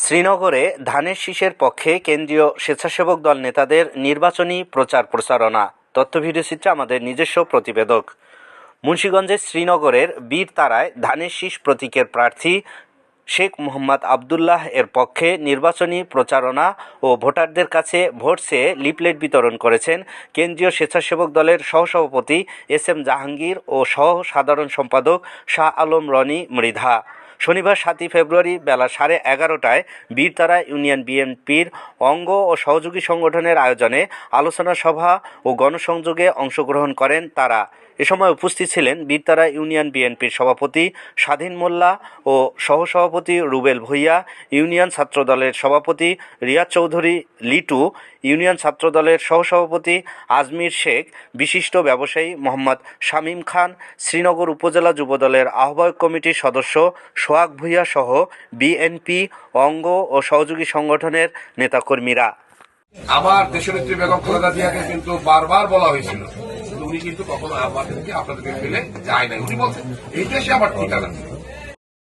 শ্রীনগরে ধানের শীষের পক্ষে কেন্দ্রীয় স্বেচ্ছাসেবক দল নেতাদের নির্বাচনী প্রচার প্রচারণা তথ্য ভিডিওচিত্রে আমাদের নিজস্ব প্রতিবেদক। মুন্সীগঞ্জের শ্রীনগরের বীর তারায় ধানের শীষ প্রতীকের প্রার্থী শেখ মোহাম্মদ আবদুল্লাহ এর পক্ষে নির্বাচনী প্রচারণা ও ভোটারদের কাছে ভোট চেয়ে লিফলেট বিতরণ করেছেন কেন্দ্রীয় স্বেচ্ছাসেবক দলের সহসভাপতি এস এম জাহাঙ্গীর ও সহ সাধারণ সম্পাদক শাহ আলম রনি মৃধা। শনিবার সাতই ফেব্রুয়ারি বেলা সাড়ে এগারোটায় বীরতারা ইউনিয়ন বিএনপির অঙ্গ ও সহযোগী সংগঠনের আয়োজনে আলোচনা সভা ও গণসংযোগে অংশগ্রহণ করেন তারা। এ সময় উপস্থিত ছিলেন বীরতারা ইউনিয়ন বিএনপির সভাপতি স্বাধীন মোল্লা ও সহসভাপতি রুবেল ভূঁইয়া, ইউনিয়ন ছাত্রদলের সভাপতি রিয়াজ চৌধুরী, লিটু ইউনিয়ন ছাত্রদলের সহসভাপতি আজমির শেখ, বিশিষ্ট ব্যবসায়ী মোহাম্মদ শামীম খান, শ্রীনগর উপজেলা যুবদলের আহ্বায়ক কমিটির সদস্য সোহাগ ভূঁইয়া সহ বিএনপি, অঙ্গ ও সহযোগী সংগঠনের নেতাকর্মীরা। আমার দেশনেত্রী বেগম খালেদা জিয়াকে কিন্তু বারবার বলা হয়েছিল, উনি কিন্তু কখনো আমাদেরকে আপনাদেরকে ফেলে যায় না উনি বলছেন, এই দেশে আমার ঠিকানা